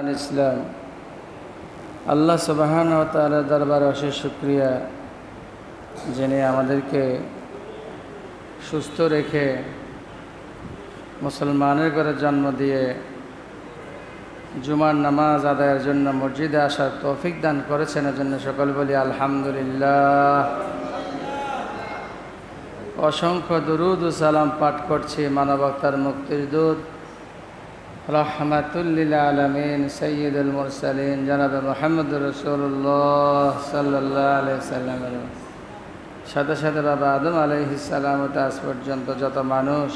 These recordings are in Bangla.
আল ইসলাম। আল্লাহ সুবাহান ও তালা দরবারে অশেষ শুক্রিয়া। যিনি আমাদেরকে সুস্থ রেখে মুসলমানের ঘরে জন্ম দিয়ে জুমার নামাজ আদায়ের জন্য মসজিদে আসার তৌফিক দান করেছেন এর জন্য সকল বলি আলহামদুলিল্লাহ। অসংখ্য দুরুদ সালাম পাঠ করছি মানবতার মুক্তির দূত রহমাতুল্লিল আলমিন সৈয়দুল মুরসালিন, জনাব মোহাম্মদ রসুল্লাহ সাল্লাহ সাল্লামের সাথে সাথে বাবা আদম আলাইহিসাল্লাম আজ পর্যন্ত যত মানুষ,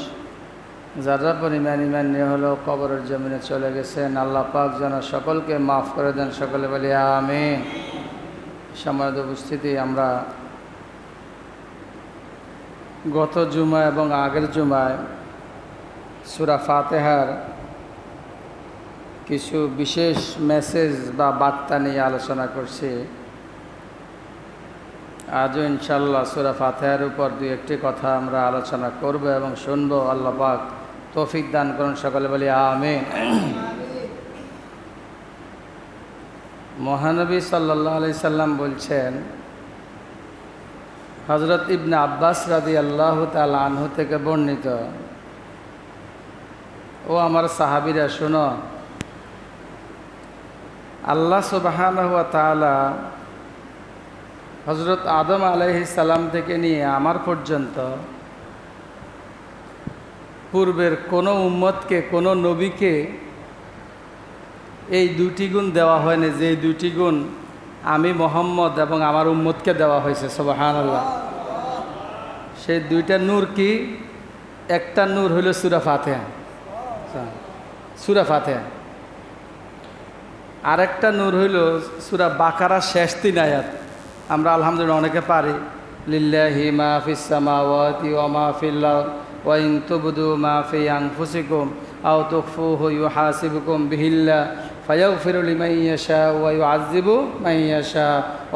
যার যারা পরিমাণ ইমান নিয়ে হলেও কবরের জমিনে চলে গেছেন, আল্লাহ পাক যেন সকলকে মাফ করে দেন, সকলে বলি আমিন। সমাজ উপস্থিতি, আমরা গত জুমা এবং আগের জুমায় সুরা ফাতেহার কিছু বিশেষ মেসেজ বা বার্তা নিয়ে আলোচনা করছি। আজও ইনশাল্লাহ সুরা ফাতেহার উপর দু একটি কথা আমরা আলোচনা করব এবং শুনব। আল্লাহ পাক তৌফিক দান করুন সকলে, বলি আমিন। মহানবী সাল্লাহ আলি সাল্লাম বলছেন হজরত ইবনে আব্বাস রাদি আল্লাহ তাল আনহু থেকে বর্ণিত, ও আমার সাহাবিরা, শোনো আল্লাহ সুবাহান তালা হজরত আদম আলহি সালাম থেকে নিয়ে আমার পর্যন্ত পূর্বের কোনো উম্মতকে, কোনো নবীকে এই দুটি গুণ দেওয়া হয়নি যে দুটি গুণ আমি মোহাম্মদ এবং আমার উম্মতকে দেওয়া হয়েছে সোবাহান আল্লাহ সেই দুইটা নূর কি? একটা নূর হইল সুরা ফাতেহা। সুরা ফাতেহা। আরেকটা নূর হইল সুরা বাকারা শেষ তিন আয়াত। আমরা আলহামদুলিল্লাহ অনেকে পারি, লিল্লাহি মাহফিস সামাওয়াতি ওয়া মাহফিল্লাহ ওয়া ইন তুবদু মা ফি আনফুসিকুম, আও তুখফুহু ইউহাসিবুকুম বিহিল্লাহ ফায়াগফিরু লিমান ইয়াশা ওয়া ইউআযযিবু মান ইয়াশা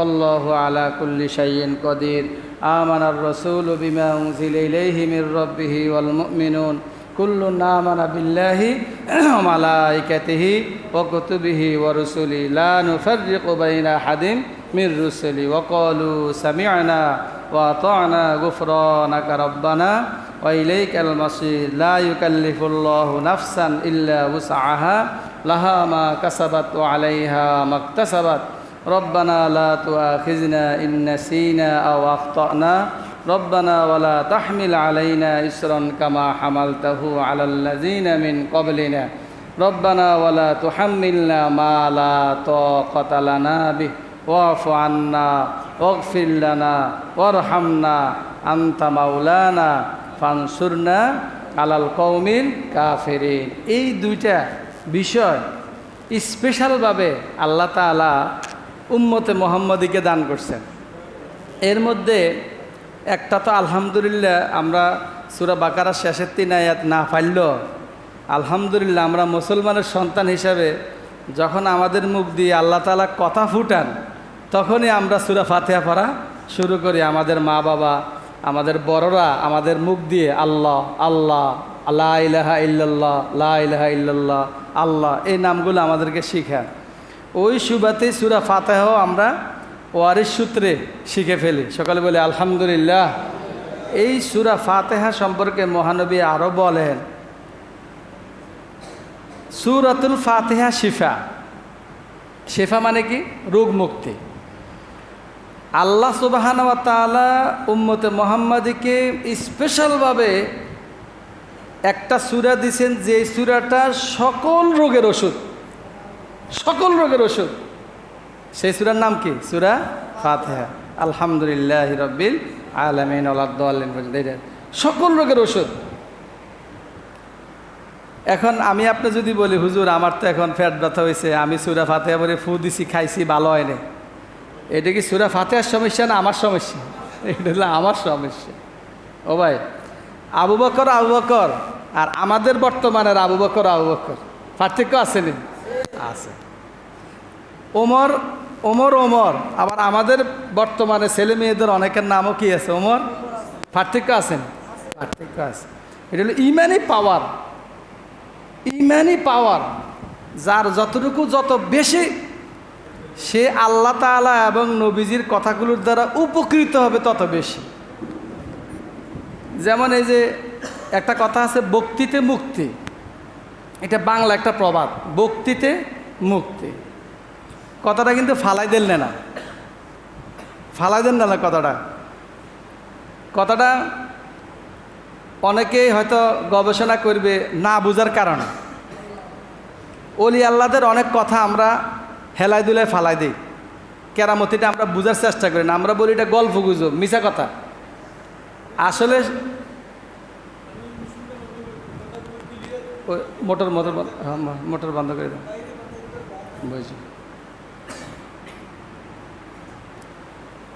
আল্লাহু আলা কুল্লি শাইইন কাদির। আমানা আর-রাসূলু বিমা উনজিলা ইলাইহি মির রাব্বিহি ওয়াল মুমিনুন। كل نامنا بالله وملائكته وكتبه ورسله. لا نفرق بين أحد من رسله. وقالوا سمعنا وأطعنا غفرانك ربنا وإليك المصير. لا يكلف الله نفسا إلا وسعها. لها ما كسبت وعليها ما اكتسبت. ربنا لا تؤاخذنا إن نسينا أو أخطأنا. রব্বানা তাহমিল আলাইনা ইসরন কামা হামাল তাহু আলাল্লাজিনা মিন কবলিনা রব্বানা ওয়ালা তুহাম্মিলনা মা লা তাকাতা লানা বিহি। ওয়াফু আন্না ওয়াগফির লানা, ওয়ারহামনা ফানসুরনা আলাল কৌমিল কাফেরিন। এই দুইটা বিষয় স্পেশালভাবে আল্লাহ তালা উম্মতে মোহাম্মদীকে দান করছেন। এর মধ্যে একটা তো আলহামদুলিল্লাহ আমরা সুরা বাকারা শেষের তিন আয়াত না পাইল। আলহামদুলিল্লাহ আমরা মুসলমানের সন্তান হিসাবে যখন আমাদের মুখ দিয়ে আল্লাহ তালা কথা ফুটান, তখনই আমরা সুরা ফাতেহা পড়া শুরু করি। আমাদের মা বাবা, আমাদের বড়রা, আমাদের মুখ দিয়ে আল্লাহ আল্লাহ আল্লাহ ইলাহা ইল্লাল্লাহ, লা ইলাহা ইল্লাল্লাহ, আল্লাহ এই নামগুলো আমাদেরকে শিখান। ওই সুবাতে সুরা ফাতেহাও আমরা ওয়ারিস সূত্রে শিখে ফেলি। সকালে বলে, আলহামদুলিল্লাহ। এই সুরা ফাতেহা সম্পর্কে মহানবী আরও বলেন, সুরাতুল ফাতেহা শিফা। শেফা মানে কি? রোগ মুক্তি। আল্লাহ সুবাহান তালা উম্মতে মোহাম্মদীকে স্পেশালভাবে একটা সুরা দিছেন যে সুরাটা সকল রোগের ওষুধ। সকল রোগের ওষুধ। সেই সুরার নাম কি? সুরা ফাতেহা। আলহামদুলিল্লাহ রব্বিল আলমিন সকল রোগের ওষুধ। এখন আমি আপনি যদি বলি, হুজুর, আমার তো এখন ফ্যাট ব্যথা হয়েছে আমি সুরা ফাতেহা বলে ফু দিছি, খাইছি, ভালো হয়নি এটা কি সুরা ফাতেহার সমস্যা না আমার সমস্যা? এটা হলো আমার সমস্যা। ও ভাই, আবু বকর আবু বকর, আর আমাদের বর্তমানের আবু বকর আবু বকর। পার্থক্য আছে নি? আছে। ওমর ওমর ওমর। আবার আমাদের বর্তমানে ছেলে মেয়েদের অনেকের নামও কি আছে? ওমর? পার্থক্য আছেন পার্থক্য আছে। এটা হলো ইমানই পাওয়ার। ইমানই পাওয়ার। যার যতটুকু যত বেশি, সে আল্লাহ তাআলা এবং নবীজির কথাগুলোর দ্বারা উপকৃত হবে তত বেশি। যেমন এই যে একটা কথা আছে, বক্তিতে মুক্তি। এটা বাংলা একটা প্রবাদ, বক্তিতে মুক্তি। কথাটা কিন্তু ফালাই দিল না ফালাই দেন না কথাটা। কথাটা অনেকেই হয়তো গবেষণা করবে না বোঝার কারণে। অলি আল্লাদের অনেক কথা আমরা হেলাই দুলাই ফালাই দিই। কেরামতিটা আমরা বোঝার চেষ্টা করি না। আমরা বলি এটা গল্প গুজব মিশা কথা। আসলে মোটর মোটর হ্যাঁ, মোটর বন্ধ করে দাও। বুঝছি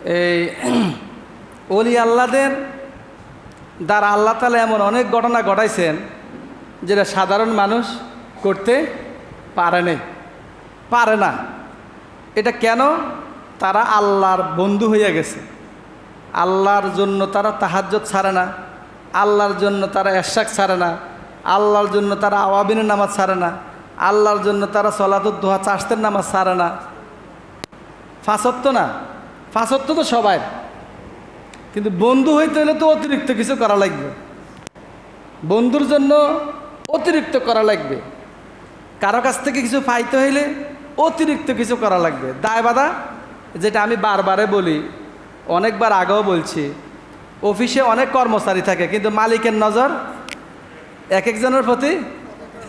এই অলি আল্লাদের দ্বারা আল্লাহ তালা এমন অনেক ঘটনা ঘটাইছেন যেটা সাধারণ মানুষ করতে পারে নাই। পারে না। এটা কেন? তারা আল্লাহর বন্ধু হইয়া গেছে। আল্লাহর জন্য তারা তাহাজ্জত ছাড়ে না। আল্লাহর জন্য তারা এশাক ছাড়ে না। আল্লাহর জন্য তারা আওয়াবিনের নামাজ ছাড়ে না। আল্লাহর জন্য তারা সলাতুদ্দোহা চাষতের নামাজ ছাড়ে না। ফাঁসত্ব না। ফাঁসত্ব তো সবাই। কিন্তু বন্ধু হইতে হলে তো অতিরিক্ত কিছু করা লাগবে। বন্ধুর জন্য অতিরিক্ত করা লাগবে। কারও কাছ থেকে কিছু পাইতে হইলে অতিরিক্ত কিছু করা লাগবে। দায় বাধা, যেটা আমি বারবারে বলি, অনেকবার আগেও বলছি, অফিসে অনেক কর্মচারী থাকে, কিন্তু মালিকের নজর এক একজনের প্রতি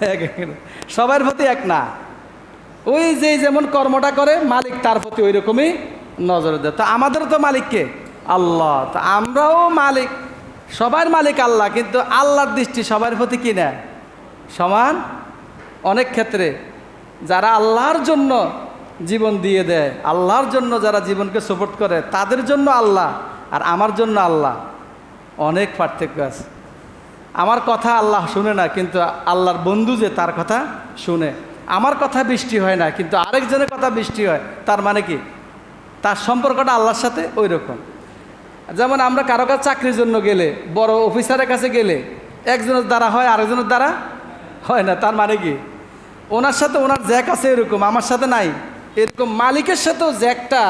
এক- সবার প্রতি এক না। ওই যে যেমন কর্মটা করে, মালিক তার প্রতি ওই রকমই নজর দেয়। তো আমাদেরও তো মালিককে আল্লাহ। তো আমরাও মালিক। সবার মালিক আল্লাহ, কিন্তু আল্লাহর দৃষ্টি সবার প্রতি কি না সমান? অনেক ক্ষেত্রে যারা আল্লাহর জন্য জীবন দিয়ে দেয়, আল্লাহর জন্য যারা জীবনকে সাপোর্ট করে, তাদের জন্য আল্লাহ আর আমার জন্য আল্লাহ। অনেক পার্থক্য আছে। আমার কথা আল্লাহ শুনে না, কিন্তু আল্লাহর বন্ধু যে তার কথা শুনে। আমার কথা বৃষ্টি হয় না, কিন্তু আরেকজনের কথা বৃষ্টি হয়, তার মানে কি? তার সম্পর্কটা আল্লাহর সাথে ওই রকম যেমন আমরা কারও কাছে চাকরির জন্য গেলে, বড় অফিসারের কাছে গেলে, একজনের দ্বারা হয়, আরেকজনের দ্বারা হয় না। তার মানে কি? ওনার সাথে ওনার জ্যাক আছে এরকম, আমার সাথে নাই। এরকম মালিকের সাথেও জ্যাকটা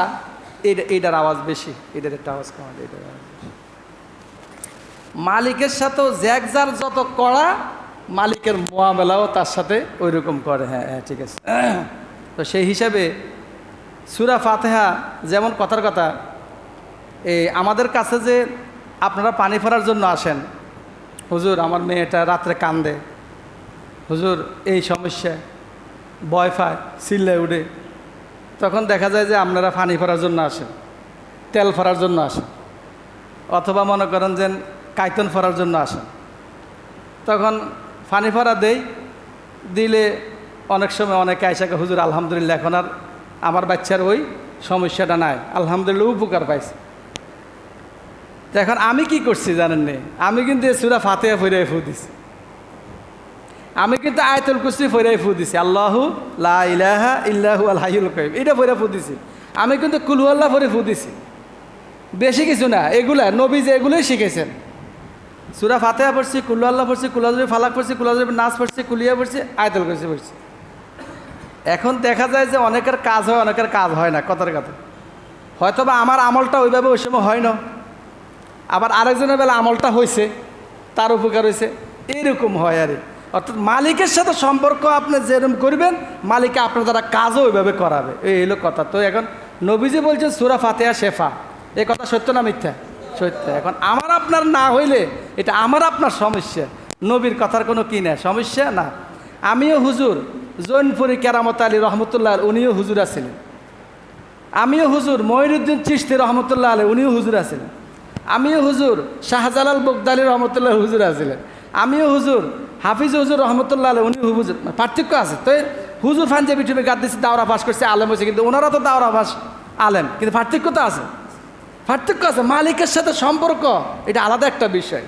এটা এটার আওয়াজ বেশি, এটার একটা আওয়াজ কম, এটার মালিকের সাথেও জ্যাক যার যত কড়া, মালিকের মোয়ামেলাও তার সাথে ওই রকম করে। হ্যাঁ হ্যাঁ ঠিক আছে। তো সেই হিসাবে সুরা ফাতেহা যেমন কথার কথা এই আমাদের কাছে যে আপনারা পানি ফেরার জন্য আসেন, হুজুর, আমার মেয়েটা রাত্রে কান্দে। হুজুর, এই সমস্যা, ভয় পায়, চিল্লায় উঠে। তখন দেখা যায় যে আপনারা পানি ফেরার জন্য আসেন, তেল ফেরার জন্য আসেন, অথবা মনে করেন যে কাইতন ফরার জন্য আসেন। তখন পানি ফরা দেই, দিলে অনেক সময় অনেকে আইসাকে হুজুর, আলহামদুলিল্লাহ, এখন আর আমার বাচ্চার ওই সমস্যাটা নাই। আলহামদুলিল্লাহ উপকার পাইছে। এখন আমি কি করছি জানেন নে? আমি কিন্তু এ সুরা ফাতেহা ফইরাই ফু দিছি। আমি কিন্তু আয়তুল কুসরি ফইরাই ফু দিছি। আল্লাহু লা ইলাহা ইল্লাহু আল হাইয়ুল কাইয়ুম। এটা ফইরা ফু দিছি। আমি কিন্তু কুলু আল্লাহ ফরে ফু দিছি। বেশি কিছু না, এগুলা নবী যে এগুলোই শিখেছেন। সুরা ফাতেহা পড়ছি কুল্লু আল্লাহ পড়ছি কুলাজবি ফালাক পড়ছি কুলাজবি নাচ পড়ছি, কুলিয়া পড়ছি, আয়তল করছি পড়ছি। এখন দেখা যায় যে অনেকের কাজ হয়, অনেকের কাজ হয় না, কথার কথা। হয়তো বা আমার আমলটা ওইভাবে ওই সময় হয় না। আবার আরেকজনের বেলা আমলটা হয়েছে তার উপকার হয়েছে এইরকম হয় আর। অর্থাৎ মালিকের সাথে সম্পর্ক আপনি যেরকম করবেন, মালিকে আপনার দ্বারা কাজও ওইভাবে করাবে। এই হলো কথা। তো এখন নবীজি বলছেন, সুরা ফাতেহা শেফা। এ কথা সত্য না মিথ্যা? সত্য। এখন আমার আপনার না হইলে এটা আমার আপনার সমস্যা। নবীর কথার কোনো কি না সমস্যা না। আমিও হুজুর জৈনপুরি কেরামত আলী রহমতুল্লাহ উনিও হুজুর আছিলেন আমিও হুজুর মঈনুদ্দিন চিস্তি রহমতুল্লাহ আলী, উনিও হুজুর আছিলেন আমিও হুজুর শাহজালাল বগদালি রহমতুল্লাহ হুজুর আছিলেন আমিও হুজুর হাফিজ হুজুর রহমতুল্লাহ আলী, উনিও হুজুর পার্থক্য আছে। তো হুজুর পাঞ্জাবি টুপি গাদ দিচ্ছে দাওরা পাস করছে, আলেম হয়েছে, কিন্তু ওনারা তো দাওরা পাস আলেম, কিন্তু পার্থক্য তো আছে। পার্থক্য আছে। মালিকের সাথে সম্পর্ক, এটা আলাদা একটা বিষয়।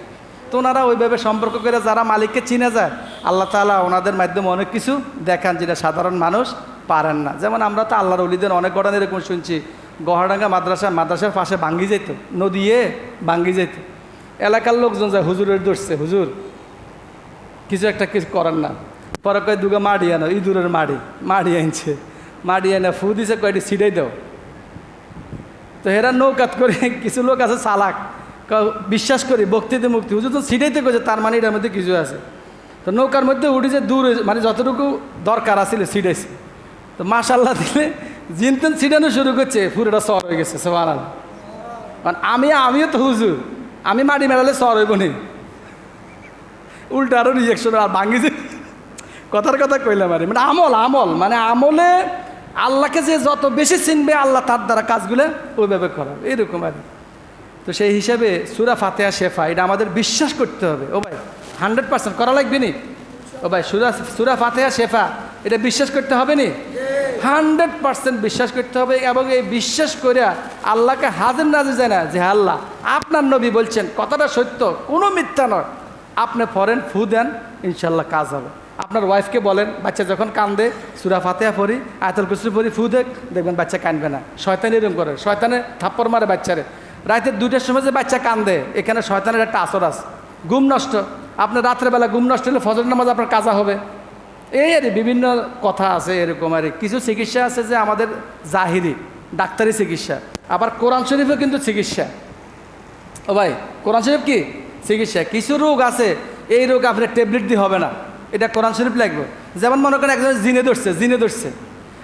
তো ওনারা ওইভাবে সম্পর্ক করে যারা মালিককে চিনে যায়, আল্লাহ তালা ওনাদের মাধ্যমে অনেক কিছু দেখান যেটা সাধারণ মানুষ পারেন না। যেমন আমরা তো আল্লাহর অলিদের অনেক ঘটনা এরকম শুনছি। গহরাডাঙ্গা মাদ্রাসা, মাদ্রাসার পাশে ভাঙ্গি যেত, নদীয়ে ভাঙ্গি যেত। এলাকার লোকজন যায়, হুজুরের দোষছে হুজুর, কিছু একটা কিছু করেন না। পরে কয়, দুগা মাড়ি আনো, ইঁদুরের মাড়ি মাড়ি আনছে, মাড়ি এনে ফু দিছে, কয়টি ছিটাই দাও। তো হেরা নৌকাত করে, কিছু লোক আছে চালাক বিশ্বাস করি বক্তিতে মুক্তি। হুজুর তো ছিটাইতে করেছে তার মানে এটার মধ্যে কিছু আছে। তো নৌকার মধ্যে উঠে যে দূর মানে যতটুকু দরকার আছিল ছিটাইছে। তো মাশাল্লাহ দিলে জিনতেন ছিটানো শুরু করছে, পুরোটা সর হয়ে গেছে সোমান মানে আমি, আমিও তো হুজুর, আমি মাটি মেলালে সর হইব নি। উল্টা আরও রিজেকশন আর ভাঙিছে কথার কথা কইলাম আরে মানে আমল আমল মানে আমলে আল্লাহকে যে যত বেশি চিনবে, আল্লাহ তার দ্বারা কাজগুলো ওইভাবে করা এরকম আর। তো সেই হিসাবে সুরা ফাতেহা শেফা, এটা আমাদের বিশ্বাস করতে হবে। ও ভাই হান্ড্রেড পার্সেন্ট করা লাগবে নি? ও ভাই, সুরা সুরা ফাতেহা শেফা, এটা বিশ্বাস করতে হবে নি? হান্ড্রেড পার্সেন্ট বিশ্বাস করতে হবে এবং এই বিশ্বাস করে আল্লাহকে হাজির নাজির যায় না যে আল্লাহ, আপনার নবী বলছেন, কথাটা সত্য, কোনো মিথ্যা নয়। আপনি ফরেন ফু দেন ইনশাল্লাহ কাজ হবে। আপনার ওয়াইফকে বলেন, বাচ্চা যখন কান্দে, সুরা ফাতেহা পড়ি, আয়তল কুসরি পড়ি, ফু দেখ, দেখবেন বাচ্চা কানবে না। শয়তান এরকম করে, শয়তানে থাপ্পড় মারে বাচ্চারে। রাতের দুইটার সময় যে বাচ্চা কান্দে, এখানে শয়তানের একটা আসর আছে। ঘুম নষ্ট। আপনার রাত্রেবেলা ঘুম নষ্ট হলে ফজর নামাজ আপনার কাজা হবে। এই আর বিভিন্ন কথা আছে এরকম আর কিছু চিকিৎসা আছে যে আমাদের জাহিরি ডাক্তারি চিকিৎসা। আবার কোরআন শরীফও কিন্তু চিকিৎসা। ও ভাই, কোরআন শরীফ কি? চিকিৎসা। কিছু রোগ আছে, এই রোগ আপনার ট্যাবলেট দিয়ে হবে না। এটা কোরআন শরীফ লাগবে। যেমন মনে করেন একজন জিনে ধরছে জিনে ধরছে।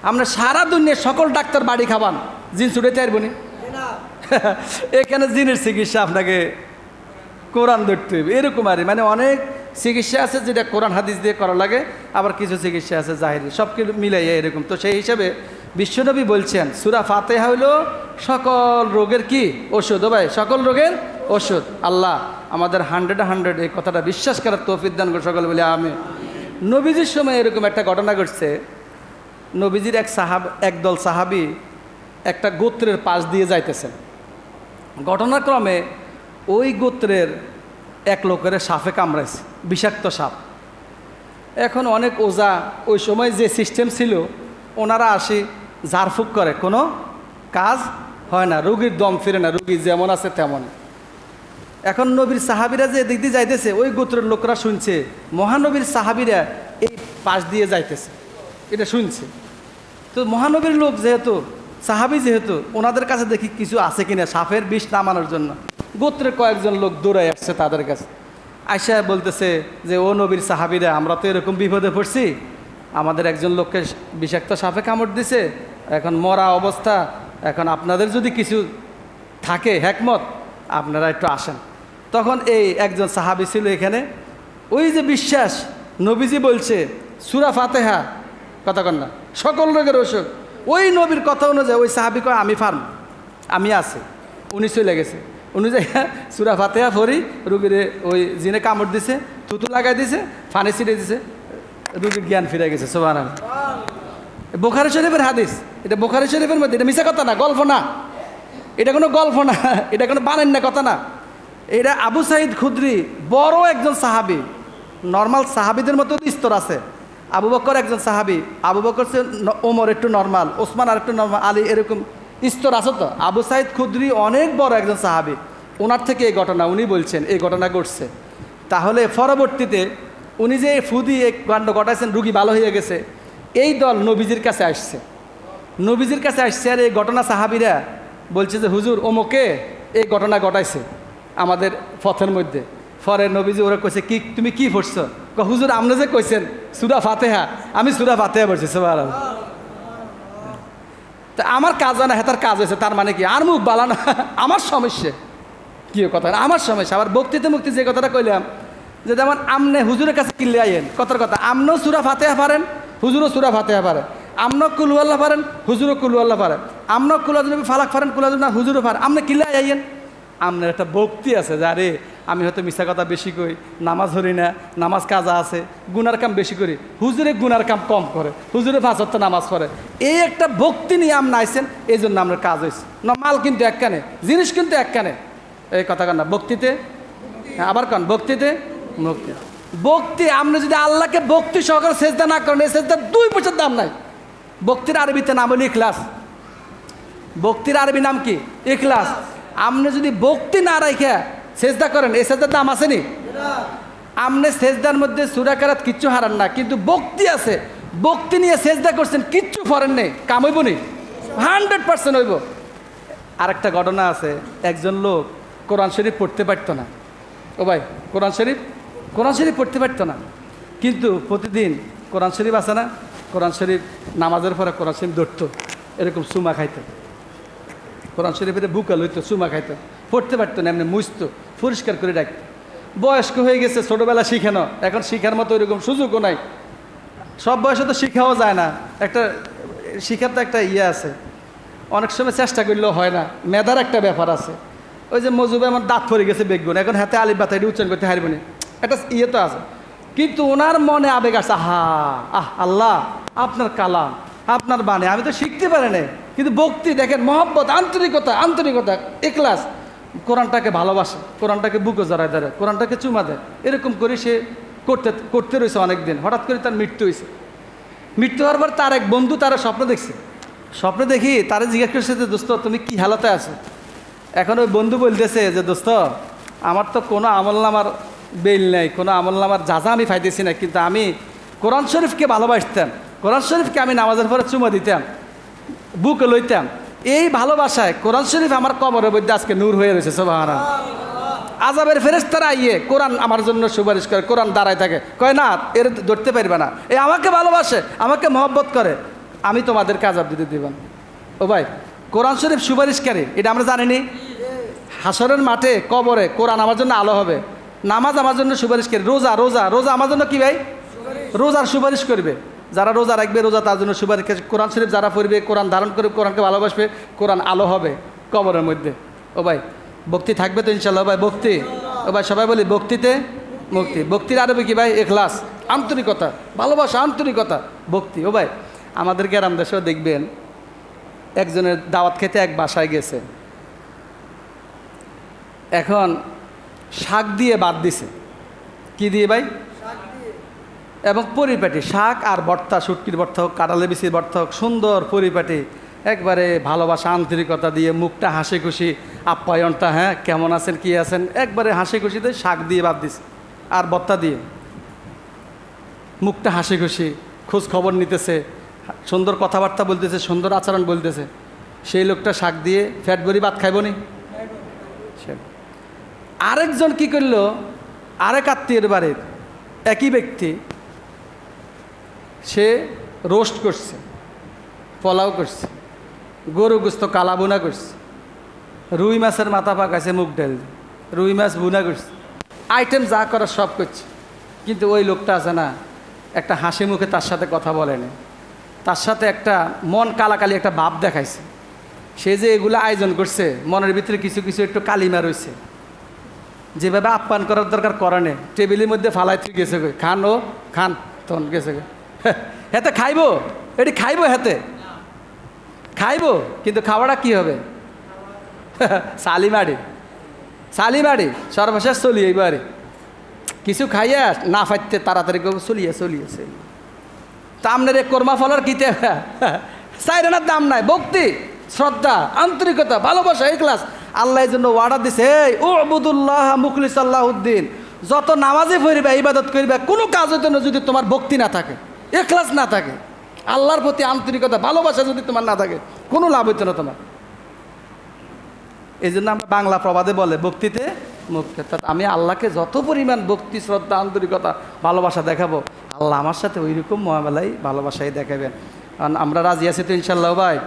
আমরা সারা দুনিয়ার সকল ডাক্তার বাড়ি খাবান। জিন ছুটাইতে পারব নি? এখানে জিনের চিকিৎসা আপনাকে কোরআন ধরতে হবে এরকম আর মানে অনেক চিকিৎসা আছে যেটা কোরআন হাদিস দিয়ে করা লাগে, আবার কিছু চিকিৎসা আছে জাহিরি সব কিছু মিলাইয়া এরকম। তো সেই হিসাবে বিশ্বনবী বলছেন, সুরা ফাতেহা হইল সকল রোগের কি? ওষুধ। ও ভাই, সকল রোগের ওষুধ। আল্লাহ আমাদের হান্ড্রেড হান্ড্রেড এই কথাটা বিশ্বাস করার তৌফিক দান করে সকল বলে আমি নবীজির সময় এরকম একটা ঘটনা ঘটছে। নবীজির এক সাহাব একদল সাহাবি একটা গোত্রের পাশ দিয়ে যাইতেছেন। ঘটনাক্রমে ওই গোত্রের এক লোকের সাপে কামড়াইছে, বিষাক্ত সাপ। এখন অনেক ওজা ওই সময় যে সিস্টেম ছিল, ওনারা আসি ঝাড়ফুঁক করে, কোনো কাজ হয় না, রুগীর দম ফিরে না, রুগী যেমন আছে তেমন এখন নবীর সাহাবিরা যে এদিক দিয়ে যাইতেছে, ওই গোত্রের লোকরা শুনছে, মহানবীর সাহাবিরা এই পাশ দিয়ে যাইতেছে, এটা শুনছে। তো মহানবীর লোক যেহেতু সাহাবি যেহেতু, ওনাদের কাছে দেখি কিছু আছে কিনা সাপের বিষ নামানোর জন্য। গোত্রের কয়েকজন লোক দৌড়াই আসছে তাদের কাছে। আয়সা বলতেছে যে, ও নবীর সাহাবিরা, আমরা তো এরকম বিপদে পড়ছি। আমাদের একজন লোককে বিষাক্ত সাপে কামড় দিছে। এখন মরা অবস্থা। এখন আপনাদের যদি কিছু থাকে হ্যাকমত আপনারা একটু আসেন। তখন এই একজন সাহাবি ছিল এখানে। ওই যে বিশ্বাস, নবীজি বলছে, সুরা ফাতেহা। কথা কন না। সকল রোগের ওষুধ ওই নবীর কথা অনুযায়ী ওই সাহাবি কয় আমি ফার্ম আমি আছি। উনি চলে গেছে। উনি যে সুরা ফাতেহা ফরি রুগীরে ওই জিনে কামড় দিছে থুতু লাগাই দিছে ফানি ছিটে দিছে রুগীর জ্ঞান ফিরে গেছে সোবান বোখারি শরীফের হাদিস এটা বোখারি শরীফের মধ্যে এটা মিশা কথা না গল্প না। এটা কোনো গল্প না এটা কোনো বানেন না কথা না। এটা আবু সাইদ খুদ্রি বড় একজন সাহাবি নর্মাল সাহাবিদের মতো স্তর আছে। আবু বকর একজন সাহাবি, আবু বকর সে ওমর একটু নর্মাল ওসমান আর একটু নর্মাল আলী এরকম স্তর আছে তো। আবু সাইদ খুদ্রি অনেক বড় একজন সাহাবি। ওনার থেকে এই ঘটনা উনি বলছেন, এই ঘটনা ঘটছে। তাহলে পরবর্তীতে উনি যে ফুদি এক কাণ্ড ঘটাইছেন, রুগী ভালো হয়ে গেছে, এই দল নবীজির কাছে আসছে। নবীজির কাছে আসছে আর এই ঘটনা সাহাবিরা বলছে যে, হুজুর, ওমকে এই ঘটনা ঘটাইছে আমাদের পথের মধ্যে। পরে নবীজি ওরা কইছে, কি, তুমি কি পড়ছো? ক হুজুর আপনি যে কইছেন, সুরা ফাতেহা। আমি সুরা ফাতেহা পড়ছি সবার তা আমার কাজ না, হেতার কাজ হয়েছে, তার মানে কি? আর মুখ বালা না, আমার সমস্যা। কি কথা? আমার সমস্যা। আবার বক্তৃতা মুক্তি যে কথাটা কইলাম, যে যেমন আমনে হুজুরের কাছে কিনলে আইয়েন, কথার কথা, আমনও সুরা ফাতেহা পারেন হুজুরও সুরা ফাতেহা পারেন আমন কুলুয়াল্লাহ পারেন হুজুরও কুলুয়াল্লাহ পারেন আমন কুলাজনবী ফালাক পারেন কুলাজন না, হুজুরও পারেন আমনে কিনলে আইয়েন। আপনার একটা ভক্তি আছে, যে আরে আমি হয়তো মিশা কথা বেশি করি নামাজ ধরি না নামাজ কাজা আছে গুনার কাম বেশি করি। হুজুরে গুনার কাম কম করে হুজুরে হত্য নামাজ পড়ে। এই একটা ভক্তি নিয়ে আপনি আইসেন এই জন্য আপনার কাজ হয়েছে না মাল কিন্তু এক কানে জিনিস কিন্তু এক কানে এই কথা কান না ভক্তিতে? হ্যাঁ, আবার কন ভক্তিতে? মুক্তি ভক্তি আপনি যদি আল্লাহকে ভক্তি সহকারে সেজদা না করেন এই সেজদার দুই পয়সার দাম নাই। ভক্তির আরবিতে নাম হলো ইখলাস। ভক্তির আরবি নাম কি? ইখলাস। আপনি যদি ভক্তি না রাখে চেষ্টা করেন, এই চেষ্টার দাম আসেনি? আমনে সেজদার মধ্যে সুরাকারাত কিচ্ছু হারান না, কিন্তু বক্তি আছে। বক্তি নিয়ে সেজদা করছেন, কিচ্ছু ফরেন নেই কামাইব নি? হান্ড্রেড পার্সেন্ট হইব। আরেকটা ঘটনা আছে, একজন লোক কোরআন শরীফ পড়তে পারতো না। ও ভাই, কোরআন শরীফ? কোরআন শরীফ পড়তে পারতো না। কিন্তু প্রতিদিন কোরআন শরীফ আছে না? কোরআন শরীফ নামাজের পরে কোরআন শরীফ ধরতো, এরকম সুমা খাইতো। কোরআন শরীফের বুকা লইতো, সুমা খাইতো। পড়তে পারতো না, এমনি মুছতো, পরিষ্কার করে ডাকতো বয়স্ক হয়ে গেছে, ছোটোবেলা শিখানো এখন শিখার মতো ওইরকম সুযোগও নাই। সব বয়সে তো শিখাও যায় না। একটা, শিখার তো একটা ইয়ে আছে। অনেক সময় চেষ্টা করলেও হয় না। মেধার একটা ব্যাপার আছে। ওই যে মজুবে আমার দাঁত পড়ে গেছে বেগুন এখন হাতে আলিফ বাতা এটা উচ্চারণ করতে হারবনি একটা ইয়ে তো আছে। কিন্তু ওনার মনে আবেগ আছে হা আহ, আল্লাহ, আপনার কালাম, আপনার বাণী। আমি তো শিখতে পারি না কিন্তু ভক্তি দেখেন, মহব্বত, আন্তরিকতা আন্তরিকতা এক্লাস কোরআনটাকে ভালোবাসে, কোরআনটাকে বুকে জড়ায় ধরে, কোরআনটাকে চুমা দেয়। এরকম করে সে করতে করতে রয়েছে অনেক দিন হঠাৎ করে তার মৃত্যু হয়েছে। মৃত্যু হওয়ার পর তার এক বন্ধু তার স্বপ্ন দেখছে। স্বপ্ন দেখি তারা জিজ্ঞেস করছে যে, দোস্ত, তুমি কি হালতে আছো? এখন ওই বন্ধু বলতেছে যে, দোস্ত, আমার তো কোনো আমল নামার বেল নেই, কোনো আমল নামার যাজা আমি পাইতেছি না, কিন্তু আমি কোরআন শরীফকে ভালোবাসতাম। কোরআন শরীফকে আমি নামাজের পরে চুমা দিতাম, বুকে লইতাম। এই ভালোবাসায় কোরআন শরীফ আমার কবরের মধ্যে আজকে নূর হয়ে রয়েছে সোভাহানা আজাবের ফেরেস্তারা ইয়ে কোরআন আমার জন্য সুপারিশ করে, কোরআন দাঁড়ায় থাকে। কয়, না, এর ধরতে পারবে না। এ আমাকে ভালোবাসে, আমাকে মহব্বত করে। আমি তোমাদেরকে আজাব দিতে দিব না। ও ভাই, কোরআন শরীফ সুপারিশকারী, এটা আমরা জানিনি হাসরের মাঠে, কবরে কোরআন আমার জন্য আলো হবে। নামাজ আমার জন্য সুপারিশ সুপারিশকারী। রোজা রোজা রোজা আমার জন্য কি ভাই? রোজার সুপারিশ করবে। যারা রোজা রাখবে, রোজা তার জন্য করবে। কোরআন শরীফ যারা পড়বে, কোরআন ধারণ করবে, কোরআনকে ভালোবাসবে, কোরআন আলো হবে কবরের মধ্যে। ও ভাই, ভক্তি থাকবে তো ইনশাল্লাহ ভাই, ভক্তি। ও ভাই, সবাই বলি ভক্তিতে মুক্তি। ভক্তির আরবে কি ভাই? এখলাস। আন্তরিকতা। ভালোবাসা, আন্তরিকতা। ভক্তি। ও ভাই, আমাদের গ্রাম দেশেও দেখবেন, একজনের দাওয়াত খেতে এক বাসায় গেছে। এখন শাক দিয়ে বাদ দিছে। কি দিয়ে ভাই? এবং পরিপাটি, শাক আর ভর্তা, শুটকির ভর্তা হোক কাঁঠালে বিচির ভর্তা হোক, সুন্দর পরিপাটি। একবারে ভালোবাসা, আন্তরিকতা দিয়ে মুখটা হাসি খুশি আপ্যায়নটা হ্যাঁ কেমন আছেন, কি আছেন? একবারে হাসি খুশিতে শাক দিয়ে বাদ দিছে, আর ভর্তা দিয়ে। মুখটা হাসি খুশি খোঁজ খবর নিতেছে, সুন্দর কথাবার্তা বলতেছে, সুন্দর আচরণ বলতেছে। সেই লোকটা শাক দিয়ে ফ্যাট বড়ি ভাত খাইব নি? আরেকজন কি করল? আরেক আত্মীয়ের বাড়ির, একই ব্যক্তি সে রোস্ট করছে, পোলাও করছে, গরু গুস্ত কালা বুনা করছে, রুই মাছের মাথা পাকাছে মুখ ডাল রুই মাছ বুনা করছে আইটেম যা করার সব করছে। কিন্তু ওই লোকটা আছে না, একটা হাসি মুখে তার সাথে কথা বলেনি তার সাথে একটা মন কালাকালি একটা ভাব দেখাইছে। সে যে এগুলো আয়োজন করছে, মনের ভিতরে কিছু কিছু একটু কালিমা রয়েছে। যেভাবে আপ্যায়ন করার দরকার করে টেবিলের মধ্যে ফালাই গেছে খান ও, খান, তখন গেছে হেতে খাইব? এটি খাইব হেতে? খাইব? কিন্তু খাওয়াটা কি হবে? সালিমাড়ি সালিমাড়ি সর্বশেষ চলি এইবারে। কিছু খাইয়া না ফাইতে তাড়াতাড়ি চলিয়ে চলিয়েছে তা আপনার এই কর্মা ফলার কিতে সাইরেনার দাম নাই, ভক্তি, শ্রদ্ধা, আন্তরিকতা, ভালোবাসা, এই ক্লাস আল্লাহ জন্য ওয়ার্ডার দিছে, এই ও আবুদুল্লাহ মুখলিস আল্লাহউদ্দিন যত নামাজে পড়বে, ইবাদত করবে, কোনো কাজের জন্য যদি তোমার ভক্তি না থাকে। এখলাস না থাকে। আল্লাহর প্রতি আন্তরিকতা, ভালোবাসা যদি তোমার না থাকে, কোনো লাভ হইতো না তোমার। এই জন্য আমরা বাংলা প্রবাদে বলে, ভক্তিতে মুক্তি। অর্থাৎ আমি আল্লাহকে যত পরিমাণ ভক্তি, শ্রদ্ধা, আন্তরিকতা, ভালোবাসা দেখাবো, আল্লাহ আমার সাথে ওই রকম মহামেলাই ভালোবাসাই দেখাবেন। কারণ আমরা রাজি আছি তো ইনশাল্লাহ ভাই।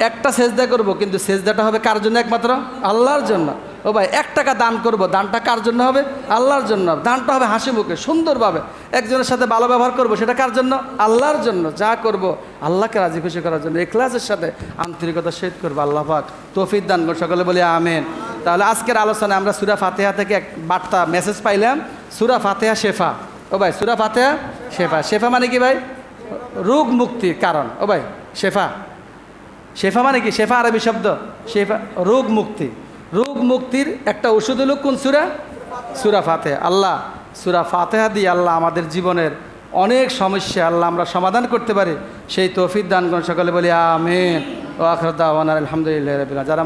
একটা সেজদা করব, কিন্তু সেজদাটা হবে কার জন্য একমাত্র? আল্লাহর জন্য। ও ভাই, এক টাকা দান করব, দানটা কার জন্য হবে? আল্লাহর জন্য। দানটা হবে হাসি মুখে, সুন্দরভাবে। একজনের সাথে ভালো ব্যবহার করব, সেটা কার জন্য? আল্লাহর জন্য। যা করব, আল্লাহকে রাজি, খুশি করার জন্য। এখলাসের সাথে আন্তরিকতা সহিত করব, আল্লাহ পাক। তৌফিক দান করুন। সকলে বলি আমেন। তাহলে আজকের আলোচনায় আমরা সুরা ফাতেহা থেকে এক বার্তা মেসেজ পাইলাম। সুরা ফাতেহা শেফা। ও ভাই, সুরা ফাতেহা শেফা। শেফা মানে কি ভাই? রোগ মুক্তির কারণ। ও ভাই, শেফা। শেফা মানে কি? শেফা আরবি শব্দ। শেফা, রোগ মুক্তি। রোগ মুক্তির একটা ওষুধ হলো কোন সুরা? সুরা ফাতে আল্লাহ, সুরা ফাতেহা দিয়ে আল্লাহ আমাদের জীবনের অনেক সমস্যা আল্লাহ আমরা সমাধান করতে পারি। সেই তৌফিক দান সকলে বলি, আমেন। ও আখরদা আলহামদুলিল্লাহ যারা আমরা